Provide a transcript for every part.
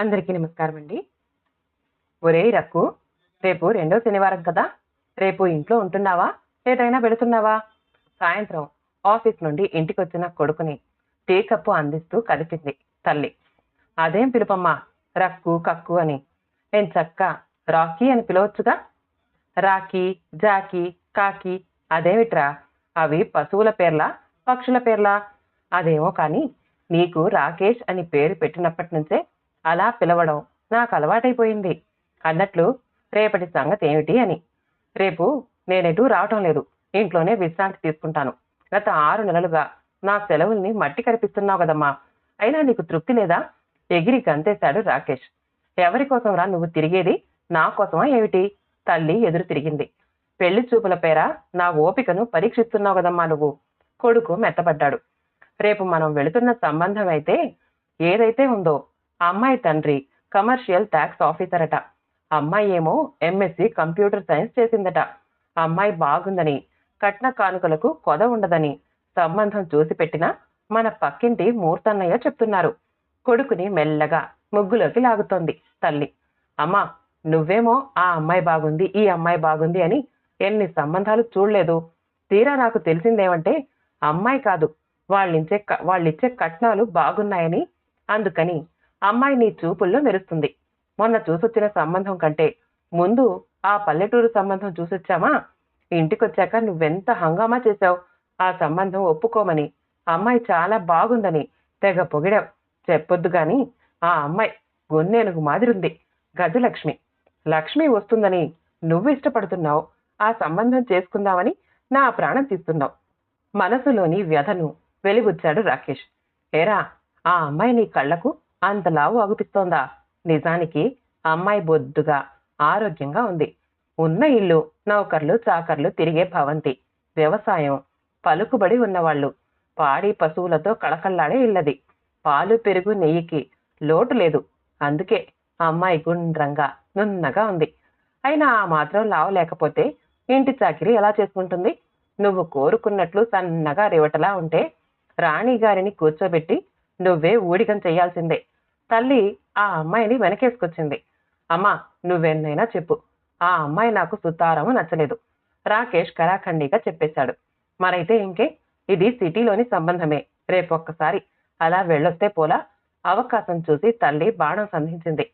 అందరికీ నమస్కారం అండి ఒరేయ్ రక్కు రేపు రెండో శనివారం కదా? రేపు ఇంట్లో ఉంటున్నావా? ఏదైనా వెళుతున్నావా సాయంత్రం ఆఫీస్ నుండి ఇంటికి వచ్చిన కొడుకుని టీ కప్పు అందిస్తూ కలిపింది తల్లి. అదేం పిలుపమ్మా రక్కు కక్కు అని. నేను చక్క రాకీ అని పిలవచ్చుగా? రాకీ జాకీ కాకి అదేమిట్రా? అవి పశువుల పేర్లా పక్షుల పేర్లా? అదేమో కానీ నీకు రాకేష్ అని పేరు పెట్టినప్పటి నుంచే అలా పిలవడం నాకు అలవాటైపోయింది. అన్నట్లు రేపటి సంగతి ఏమిటి అని. రేపు నేనెటూ రావటం లేదు. ఇంట్లోనే విశ్రాంతి తీసుకుంటాను. గత ఆరు నెలలుగా నా సెలవుల్ని మట్టి కనిపిస్తున్నావు కదమ్మా. అయినా నీకు తృప్తి లేదా? ఎగిరి గంతేశాడు రాకేష్. ఎవరి కోసం రా నువ్వు తిరిగేది? నా కోసమా ఏమిటి? తల్లి ఎదురు తిరిగింది. పెళ్ళి చూపుల పేర నా ఓపికను పరీక్షిస్తున్నావు కదమ్మా నువ్వు. కొడుకు మెత్తపడ్డాడు రేపు మనం వెళుతున్న సంబంధం అయితే ఏదైతే ఉందో అమ్మాయి తండ్రి కమర్షియల్ ట్యాక్స్ ఆఫీసర్ అట అమ్మాయి ఏమో ఎంఎస్సి కంప్యూటర్ సైన్స్ చేసిందట. అమ్మాయి బాగుందని కట్న కానుకలకు కొద ఉండదని సంబంధం చూసి పెట్టిన మన పక్కింటి మూర్తన్నయ్య చెప్తున్నారు. కొడుకుని మెల్లగా ముగ్గులోకి లాగుతోంది తల్లి. అమ్మా నువ్వేమో ఆ అమ్మాయి బాగుంది ఈ అమ్మాయి బాగుంది అని ఎన్ని సంబంధాలు చూడలేదు. తీరా నాకు తెలిసిందేమంటే అమ్మాయి కాదు. వాళ్ళించే క- వాళ్ళిచ్చే కట్నాలు బాగున్నాయని అందుకని అమ్మాయి నీ చూపుల్లో మెరుస్తుంది. మొన్న చూసొచ్చిన సంబంధం కంటే ముందు ఆ పల్లెటూరు సంబంధం చూసొచ్చామా? ఇంటికొచ్చాక నువ్వెంత హంగామా చేశావు? ఆ సంబంధం ఒప్పుకోమని. అమ్మాయి చాలా బాగుందని. తెగ పొగిడావు. చెప్పొద్దు గాని ఆ అమ్మాయి గొన్నేనుగు మాదిరుంది. గజలక్ష్మి. లక్ష్మి వస్తుందని నువ్వు ఇష్టపడుతున్నావు. ఆ సంబంధం చేసుకుందామని నా ప్రాణం తీస్తున్నావు. మనసులోని వ్యధను వెలిబుచ్చాడు రాకేష్. ఏరా ఆ అమ్మాయి నీ కళ్ళకు అంత లావు అగుపిస్తోందా నిజానికి అమ్మాయి బొద్దుగా ఆరోగ్యంగా ఉంది. ఉన్న ఇల్లు నౌకర్లు చాకర్లు తిరిగే భవంతి. వ్యవసాయం పలుకుబడి ఉన్నవాళ్ళు. పాడి పశువులతో కళకళ్ళాడే ఇల్లది. పాలు పెరుగు నెయ్యికి లోటు లేదు. అందుకే అమ్మాయి గుండ్రంగా నున్నగా ఉంది. అయినా ఆ మాత్రం లావు లేకపోతే ఇంటి చాకిరి ఎలా చేసుకుంటుంది? నువ్వు కోరుకున్నట్లు సన్నగా రివటలా ఉంటే రాణి గారిని కూర్చోబెట్టి నువ్వే ఊడిగం చేయాల్సిందే. తల్లి ఆ అమ్మాయిని వెనకేసుకొచ్చింది. అమ్మా నువ్వెన్నైనా చెప్పు. ఆ అమ్మాయి నాకు సుతారము నచ్చలేదు. రాకేష్ కరాఖండిగా చెప్పేశాడు. మరైతే ఇంకే ఇది సిటీలోని సంబంధమే. రేపొక్కసారి అలా వెళ్ళొస్తే పోలా? అవకాశం చూసి తల్లి బాణం సంధించింది.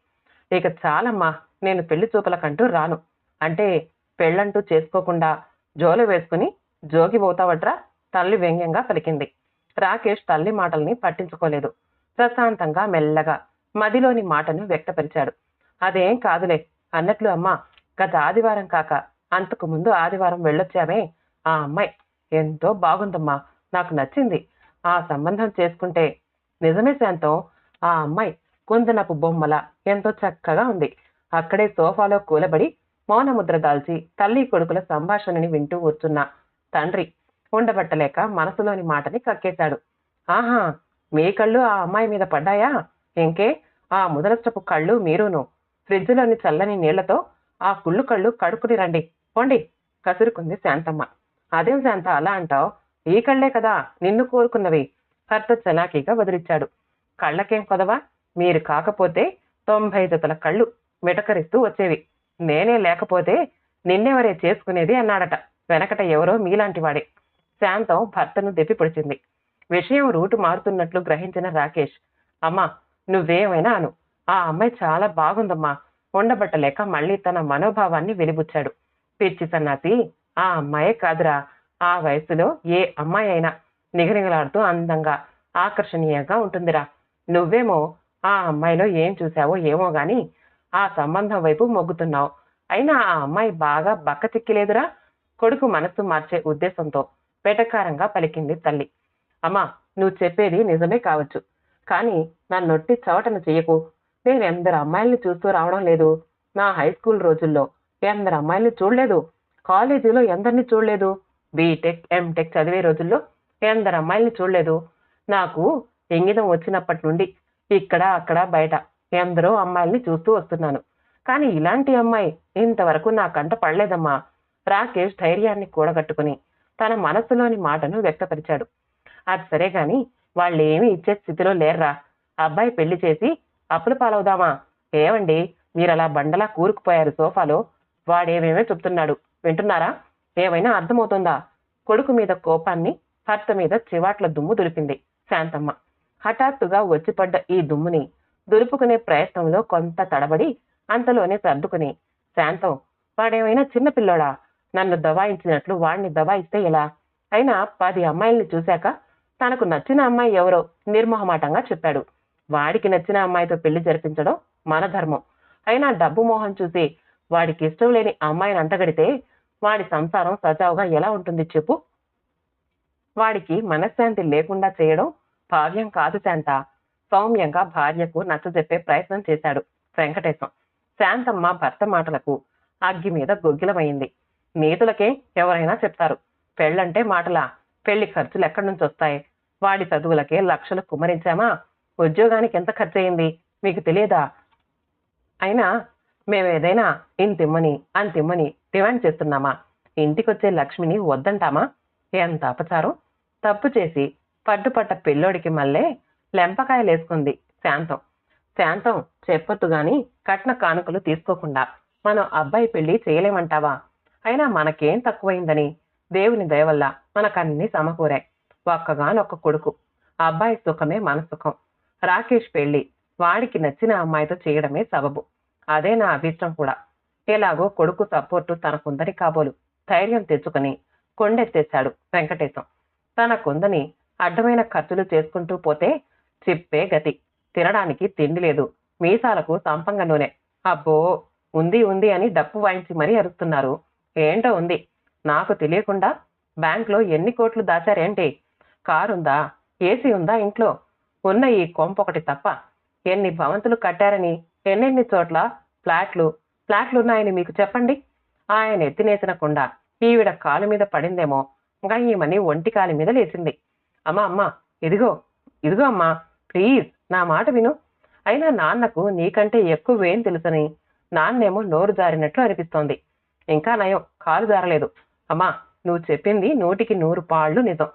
ఇక చాలమ్మా నేను పెళ్ళి చూపులకంటూ రాను. అంటే పెళ్ళంటూ చేసుకోకుండా జోలు వేసుకుని జోగి పోతావట్రా? తల్లి వ్యంగ్యంగా పలికింది. రాకేష్ తల్లి మాటల్ని పట్టించుకోలేదు. ప్రశాంతంగా మెల్లగా మదిలోని మాటను వ్యక్తపరిచాడు. అదేం కాదులే. అన్నట్లు అమ్మా గత ఆదివారం కాక అంతకు ముందు ఆదివారం వెళ్ళొచ్చామే. ఆ అమ్మాయి ఎంతో బాగుందమ్మా. నాకు నచ్చింది. ఆ సంబంధం చేసుకుంటే నిజమే శాంతం ఆ అమ్మాయి కుందనపు బొమ్మల ఎంతో చక్కగా ఉంది. అక్కడే సోఫాలో కూలబడి మౌనముద్ర దాల్చి తల్లి కొడుకుల సంభాషణని వింటూ కూర్చున్న తండ్రి ఉండబట్టలేక మనసులోని మాటని కక్కేశాడు. ఆహా మీ కళ్ళు ఆ అమ్మాయి మీద పడ్డాయా? ఇంకే ఆ ముదరష్టపు కళ్ళు మీరును. ఫ్రిడ్జ్లోని చల్లని నీళ్ళతో ఆ కుళ్ళు కళ్ళు కడుక్కుని రండి. పోండి కసురుకుంది శాంతమ్మ. అదేం శాంత అలా అంటావు? ఈ కళ్ళే కదా నిన్ను కోరుకున్నవి. భర్త చలాకీగా వదిలిచ్చాడు. కళ్ళకేం కొదవా? మీరు కాకపోతే తొంభై జతల కళ్ళు మిటకరిస్తూ వచ్చేవి. నేనే లేకపోతే నిన్నెవరే చేసుకునేది అన్నాడట. వెనకట ఎవరో మీలాంటి వాడే. శాంతం భర్తను దెప్పి పొడిచింది. విషయం రూటు మారుతున్నట్లు గ్రహించిన రాకేష్ అమ్మా నువ్వేమైనా అను. ఆ అమ్మాయి చాలా బాగుందమ్మా. ఉండబట్టలేక మళ్ళీ తన మనోభావాన్ని వెలిబుచ్చాడు. పిచ్చి సన్నాసి ఆ అమ్మాయే కాదురా. ఆ వయసులో ఏ అమ్మాయి అయినా నిగనిగలాడుతూ అందంగా ఆకర్షణీయంగా ఉంటుందిరా. నువ్వేమో ఆ అమ్మాయిలో ఏం చూసావో ఏమో గాని ఆ సంబంధం వైపు మొగ్గుతున్నావు. అయినా ఆ అమ్మాయి బాగా బక్క చిక్కిలేదురా కొడుకు మనస్సు మార్చే ఉద్దేశంతో. వెటకారంగా పలికింది తల్లి. అమ్మా నువ్వు చెప్పేది నిజమే కావచ్చు. కానీ నా నొట్టి చవటను చెయ్యకు నేను ఎందరు అమ్మాయిల్ని చూస్తూ రావడం లేదు. నా హై స్కూల్ రోజుల్లో ఎందరు అమ్మాయిల్ని చూడలేదు. కాలేజీలో ఎందరిని చూడలేదు. బీటెక్ ఎంటెక్ చదివే రోజుల్లో ఎందరు అమ్మాయిల్ని చూడలేదు. నాకు ఇంగితం వచ్చినప్పటి నుండి ఇక్కడ అక్కడ బయట ఎందరో అమ్మాయిల్ని చూస్తూ వస్తున్నాను. కానీ ఇలాంటి అమ్మాయి ఇంతవరకు నా కంట పడలేదమ్మా. రాకేష్ ధైర్యాన్ని కూడగట్టుకుని తన మనసులోని మాటను వ్యక్తపరిచాడు. అది సరే కానీ వాళ్ళేమీ ఇచ్చే స్థితిలో లేర్రా. అబ్బాయి పెళ్ళి చేసి అప్పుల పాలవుదామా? ఏమండి మీరు అలా బండలా కూరుకుపోయారు సోఫాలో? వాడేమేమో చెప్తున్నాడు. వింటున్నారా? ఏమైనా అర్థమవుతుందా? కొడుకు మీద కోపాన్ని భర్త మీద చివాట్ల దుమ్ము దులిపింది శాంతమ్మ. హఠాత్తుగా వచ్చిపడ్డ ఈ దుమ్ముని దులుపుకునే ప్రయత్నంలో కొంత తడబడి అంతలోనే సర్దుకుని శాంతం వాడేమైనా చిన్న పిల్లోడా? నన్ను దబాయించినట్లు వాడిని దబాయిస్తే ఎలా? అయినా పది అమ్మాయిల్ని చూశాక తనకు నచ్చిన అమ్మాయి ఎవరో నిర్మోహమాటంగా చెప్పాడు. వాడికి నచ్చిన అమ్మాయితో పెళ్ళి జరిపించడం మన ధర్మం. అయినా డబ్బు మోహం చూసి వాడికి ఇష్టం లేని అమ్మాయిని అంటగడితే వాడి సంసారం సజావుగా ఎలా ఉంటుంది చెప్పు? వాడికి మనశ్శాంతి లేకుండా చేయడం భావ్యం కాదు శాంత. సౌమ్యంగా భార్యకు నచ్చజెప్పే ప్రయత్నం చేశాడు వెంకటేశం. శాంతమ్మ భర్త మాటలకు అగ్గి మీద గొగ్గిలమైంది. నీతులకే ఎవరైనా చెప్తారు. పెళ్ళంటే మాటలా? పెళ్ళి ఖర్చులు ఎక్కడి నుంచి వస్తాయి? వాడి చదువులకే లక్షలు కుమరించామా ఉద్యోగానికి ఎంత ఖర్చు అయింది మీకు తెలియదా? అయినా మేము ఏదైనా ఇంతిమ్మని అంతిమ్మని డిమాండ్ చేస్తున్నామా? ఇంటికొచ్చే లక్ష్మిని వద్దంటామా? ఎంత అపచారం? తప్పు చేసి పట్టుపట్ట పెళ్ళోడికి మళ్ళే లెంపకాయలేసుకుంది శాంతం. శాంతం చెప్పొద్దు గాని కట్న కానుకలు తీసుకోకుండా మనం అబ్బాయి పెళ్ళి చేయలేమంటావా? అయినా మనకేం తక్కువైందని దేవుని దయవల్ల మనకన్నీ సమకూరాయి. ఒక్కగానొక్క కొడుకు. అబ్బాయి సుఖమే మన సుఖం రాకేష్ పెళ్ళి వాడికి నచ్చిన అమ్మాయితో చేయడమే సబబు. అదే నా అభిష్టం కూడా. ఎలాగో కొడుకు సపోర్టు తనకుందని కాబోలు ధైర్యం తెచ్చుకుని కొండెత్తేశాడు వెంకటేశం. తనకుందని అడ్డమైన ఖర్చులు చేసుకుంటూ పోతే చిప్పే గతి. తినడానికి తిండి లేదు. మీసాలకు సంపంగ నూనె. అబ్బో! ఉంది ఉంది అని డప్పు వాయించి మరీ అరుస్తున్నారు. ఏంటో ఉంది. నాకు తెలియకుండా బ్యాంక్లో ఎన్ని కోట్లు దాచారేంటి? కారుందా? ఏసీ ఉందా ఇంట్లో? ఉన్న ఈ కొంపొకటి తప్ప ఎన్ని భవంతులు కట్టారని ఎన్నెన్ని చోట్ల ఫ్లాట్లు ఫ్లాట్లున్నాయని మీకు చెప్పండి? ఆయన ఎత్తినేసిన కుండ ఈవిడ కాలు మీద పడిందేమో. గయ్యమని ఒంటి కాలి మీద లేచింది. అమ్మా అమ్మా ఇదిగో ఇదిగో అమ్మా ప్లీజ్ నా మాట విను. అయినా నాన్నకు నీకంటే ఎక్కువేం తెలుసని నాన్నేమో నోరు జారినట్లు అనిపిస్తోంది. ఇంకా నయం కాలు జారలేదు. అమ్మా నువ్వు చెప్పింది నూటికి నూరు పాళ్ళు నిజం.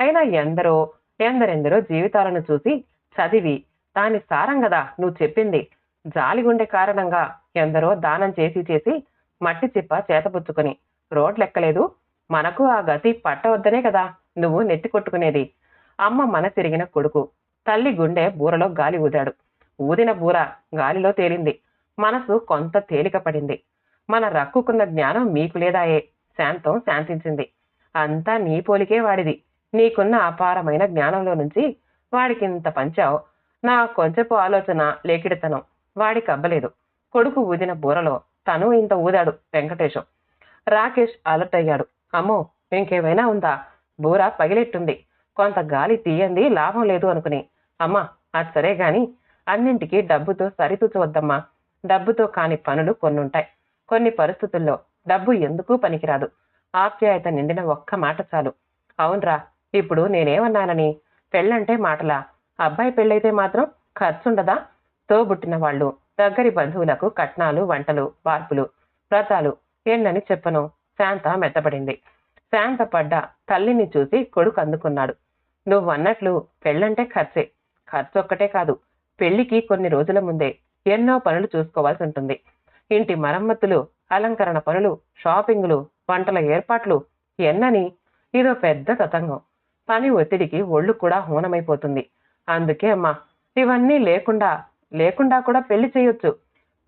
అయినా ఎందరో ఎందరెందరో జీవితాలను చూసి చదివి దాని సారం కదా నువ్వు చెప్పింది. జాలిగుండె కారణంగా ఎందరో దానం చేసి చేసి మట్టి చిప్ప చేతపుచ్చుకొని రోడ్లెక్కలేదు. మనకు ఆ గతి పట్టవద్దనే కదా నువ్వు నెత్తి కొట్టుకునేది. అమ్మ మన తిరిగిన కొడుకు తల్లి గుండె బూరలో గాలి ఊదాడు. ఊదిన బూర గాలిలో తేలింది. మనసు కొంత తేలిక పడింది. మన రక్కుకున్న జ్ఞానం మీకు లేదాయే శాంతం శాంతించింది. అంతా నీ పోలికే వాడిది. నీకున్న అపారమైన జ్ఞానంలో నుంచి వాడికింత పంచావు. నా కొంచెపు ఆలోచన లేకిడితనం. వాడికి అబ్బలేదు. కొడుకు ఊదిన బూరలో తను ఇంత ఊదాడు వెంకటేశం. రాకేష్ అలర్ట్ అయ్యాడు. అమ్మో ఇంకేమైనా ఉందా? బూర పగిలెట్టుంది. కొంత గాలి తీయంది లాభం లేదు అనుకుని. అమ్మా అది సరే గాని అన్నింటికీ డబ్బుతో సరితూచవద్దమ్మా. డబ్బుతో కాని పనులు కొన్నుంటాయి. కొన్ని పరిస్థితుల్లో డబ్బు ఎందుకు పనికిరాదు? ఆప్యాయత నిండిన ఒక్క మాట చాలు. అవునరా ఇప్పుడు నేనేమన్నానని? పెళ్ళంటే మాటలా? అబ్బాయి పెళ్ళైతే మాత్రం ఖర్చుండదా? తోబుట్టిన వాళ్ళు దగ్గరి బంధువులకు కట్నాలు వంటలు వార్పులు వ్రతాలు ఏంటని చెప్పను. శాంత మెత్తపడింది. శాంత పడ్డ తల్లిని చూసి కొడుకు అందుకున్నాడు. నువ్వు అన్నట్లు పెళ్ళంటే ఖర్చే. ఖర్చు ఒక్కటే కాదు పెళ్ళికి కొన్ని రోజుల ముందే ఎన్నో పనులు చూసుకోవాల్సి ఉంటుంది. ఇంటి మరమ్మతులు అలంకరణ పనులు షాపింగులు వంటల ఏర్పాట్లు ఎన్నని ఇదో పెద్ద తతంగం. పని ఒత్తిడికి ఒళ్ళు కూడా హూనమైపోతుంది. అందుకే అమ్మా ఇవన్నీ లేకుండా లేకుండా కూడా పెళ్ళి చేయొచ్చు.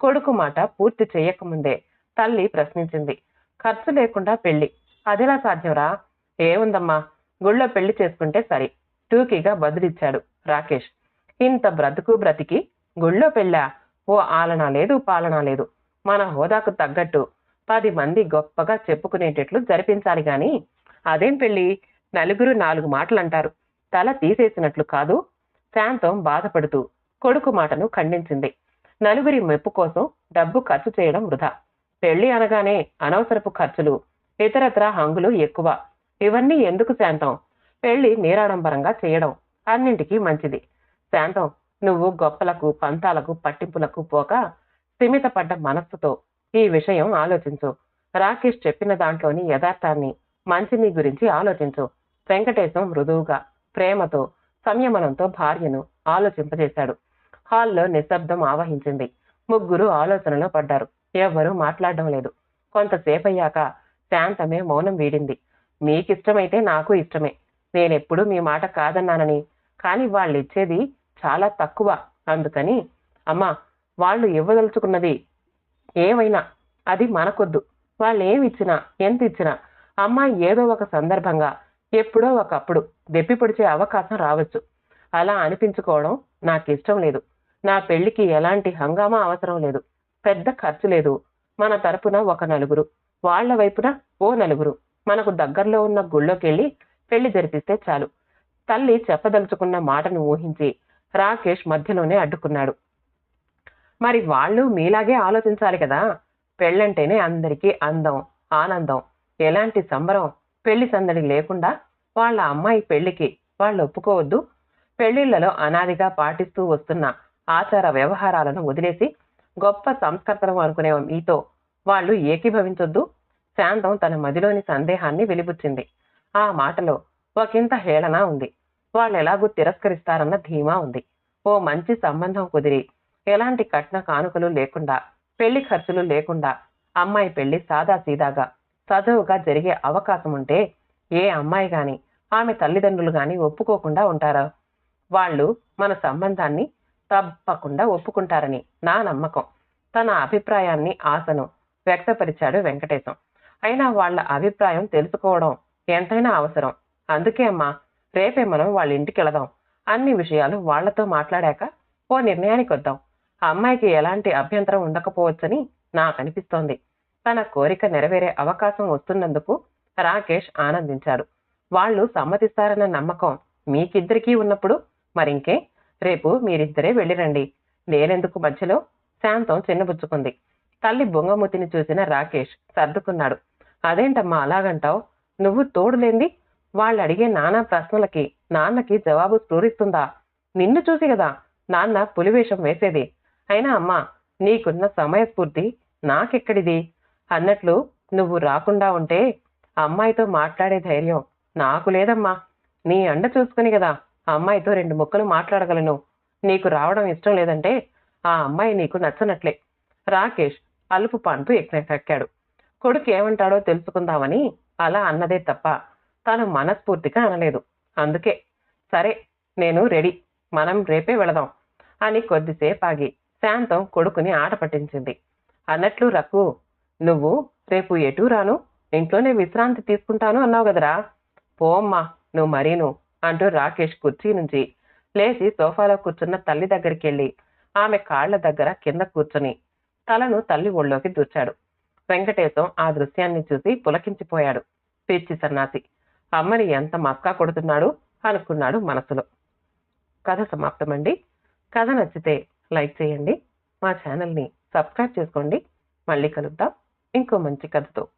కొడుకు మాట పూర్తి చేయకముందే తల్లి ప్రశ్నించింది. ఖర్చు లేకుండా పెళ్ళి. అదిలా సాధ్యంరా? ఏముందమ్మా గుళ్ళో పెళ్ళి చేసుకుంటే సరి. టూకీగా బదులిచ్చాడు రాకేష్. ఇంత బ్రతుకు బ్రతికి గుళ్ళో పెళ్ళా? ఓ ఆలనా లేదు పాలన లేదు. మన హోదాకు తగ్గట్టు పది మంది గొప్పగా చెప్పుకునేటట్లు జరిపించాలి గాని అదేం పెళ్ళి? నలుగురు నాలుగు మాటలు అంటారు తల తీసేసినట్లు కాదు. శాంతం బాధపడుతూ కొడుకు మాటను ఖండించింది. నలుగురి మెప్పు కోసం డబ్బు ఖర్చు చేయడం వృధా. పెళ్ళి అనగానే అనవసరపు ఖర్చులు ఇతరత్ర హంగులు ఎక్కువ. ఇవన్నీ ఎందుకు శాంతం? పెళ్ళి నీరాడంబరంగా చేయడం అన్నింటికీ మంచిది. శాంతం నువ్వు గొప్పలకు పంతాలకు పట్టింపులకు పోక స్థిమితపడ్డ మనస్సుతో ఈ విషయం ఆలోచించు. రాకేష్ చెప్పిన దాంట్లోని యథార్థాన్ని మంచిని గురించి ఆలోచించు. వెంకటేశం మృదువుగా ప్రేమతో సంయమనంతో భార్యను ఆలోచింపజేశాడు. హాల్లో నిశ్శబ్దం ఆవహించింది. ముగ్గురు ఆలోచనలో పడ్డారు. ఎవ్వరూ మాట్లాడడం లేదు. కొంతసేపు అయ్యాక శాంతమే మౌనం వీడింది. మీకిష్టమైతే నాకు ఇష్టమే. నేనెప్పుడు మీ మాట కాదన్నానని. కానీ వాళ్ళిచ్చేది చాలా తక్కువ. అందుకని అమ్మా వాళ్ళు ఇవ్వదలుచుకున్నది ఏమైనా అది మనకొద్దు. వాళ్ళు ఏమి ఇచ్చినా ఎంత ఇచ్చినా అమ్మాయి ఏదో ఒక సందర్భంగా ఎప్పుడో ఒకప్పుడు దెప్పి పొడిచే అవకాశం రావచ్చు. అలా అనిపించుకోవడం నాకు ఇష్టం లేదు. నా పెళ్ళికి ఎలాంటి హంగామా అవసరం లేదు. పెద్ద ఖర్చు లేదు. మన తరపున ఒక నలుగురు వాళ్ళ వైపున ఓ నలుగురు. మనకు దగ్గరలో ఉన్న గుళ్ళోకెళ్ళి పెళ్ళి జరిపిస్తే చాలు. తల్లి చెప్పదలుచుకున్న మాటను ఊహించి రాకేష్ మధ్యలోనే అడ్డుకున్నాడు. మరి వాళ్ళు మీలాగే ఆలోచించాలి కదా. పెళ్ళంటేనే అందరికీ అందం ఆనందం. ఎలాంటి సంబరం పెళ్ళి సందడి లేకుండా వాళ్ళ అమ్మాయి పెళ్ళికి వాళ్ళు ఒప్పుకోవద్దు. పెళ్ళిళ్ళలో అనాదిగా పాటిస్తూ వస్తున్న ఆచార వ్యవహారాలను వదిలేసి గొప్ప సంస్కర్తలం అనుకునే మీతో వాళ్ళు ఏకీభవించొద్దు. శాంతం తన మదిలోని సందేహాన్ని వెలిబుచ్చింది. ఆ మాటలో ఒకంత హేళన ఉంది. వాళ్ళెలాగూ తిరస్కరిస్తారన్న ధీమా ఉంది. ఓ మంచి సంబంధం కుదిరి ఎలాంటి కట్న కానుకలు లేకుండా పెళ్ళి ఖర్చులు లేకుండా అమ్మాయి పెళ్ళి సాదాసీదాగా చదువుగా జరిగే అవకాశం ఉంటే ఏ అమ్మాయి గాని ఆమె తల్లిదండ్రులు గాని ఒప్పుకోకుండా ఉంటారా? వాళ్ళు మన సంబంధాన్ని తప్పకుండా ఒప్పుకుంటారని నా నమ్మకం. తన అభిప్రాయాన్ని ఆశను వ్యక్తపరిచాడు వెంకటేశం. అయినా వాళ్ళ అభిప్రాయం తెలుసుకోవడం ఎంతైనా అవసరం. అందుకే అమ్మా రేపే మనం వాళ్ళ ఇంటికి వెళదాం అన్ని విషయాలు వాళ్ళతో మాట్లాడాక ఓ నిర్ణయానికి వద్దాం ఆ అమ్మాయికి ఎలాంటి అభ్యంతరం ఉండకపోవచ్చని నాకు అనిపిస్తోంది తన కోరిక నెరవేరే అవకాశం వస్తున్నందుకు రాకేష్ ఆనందించాడు. వాళ్ళు సమ్మతిస్తారన్న నమ్మకం మీకిద్దరికీ ఉన్నప్పుడు మరింకే రేపు మీరిద్దరే వెళ్ళిరండి. నేనెందుకు మధ్యలో? శాంతం చిన్నబుచ్చుకుంది. తల్లి బొంగమూతిని చూసిన రాకేష్ సర్దుకున్నాడు. అదేంటమ్మా అలాగంటావు? నువ్వు తోడులేంది? వాళ్ళు అడిగే నానా ప్రశ్నలకి నాన్నకి జవాబు స్ఫూరిస్తుందా? నిన్ను చూసి కదా నాన్న పులివేషం వేసేది. అయినా అమ్మా నీకున్న సమయస్ఫూర్తి నాకెక్కడిది? అన్నట్లు నువ్వు రాకుండా ఉంటే అమ్మాయితో మాట్లాడే ధైర్యం నాకు లేదమ్మా. నీ అండ చూసుకుని కదా అమ్మాయితో రెండు ముక్కలు మాట్లాడగలను. నీకు రావడం ఇష్టం లేదంటే ఆ అమ్మాయి నీకు నచ్చనట్లే. రాకేష్ అలుపు పాన్పు ఎక్కాడు కొడుకు ఏమంటాడో తెలుసుకుందామని అలా అన్నదే తప్ప తను మనస్ఫూర్తిగా అనలేదు. అందుకే సరే నేను రెడీ. మనం రేపే వెళదాం అని కొద్దిసేపు ఆగి శాంతం కొడుకుని ఆట పట్టించింది. అన్నట్లు రకు నువ్వు రేపు ఎటూ రాను? ఇంట్లోనే విశ్రాంతి తీసుకుంటాను అన్నావు కదరా? పోమ్మా నువ్వు మరీను అంటూ రాకేష్ కుర్చీ నుంచి లేచి సోఫాలో కూర్చున్న తల్లి దగ్గరికి వెళ్ళి ఆమె కాళ్ళ దగ్గర కింద కూర్చుని తలను తల్లి ఒళ్ళోకి దూర్చాడు. వెంకటేశం ఆ దృశ్యాన్ని చూసి పులకించిపోయాడు. పిచ్చి సన్నాసి అమ్మని ఎంత మస్కా కొడుతున్నాడు? అనుకున్నాడు మనసులో. కథ సమాప్తమండి. కథ నచ్చితే లైక్ చేయండి. మా ఛానల్ని సబ్స్క్రైబ్ చేసుకోండి. మళ్ళీ కలుద్దాం. ఇంకో మంచి కథతో.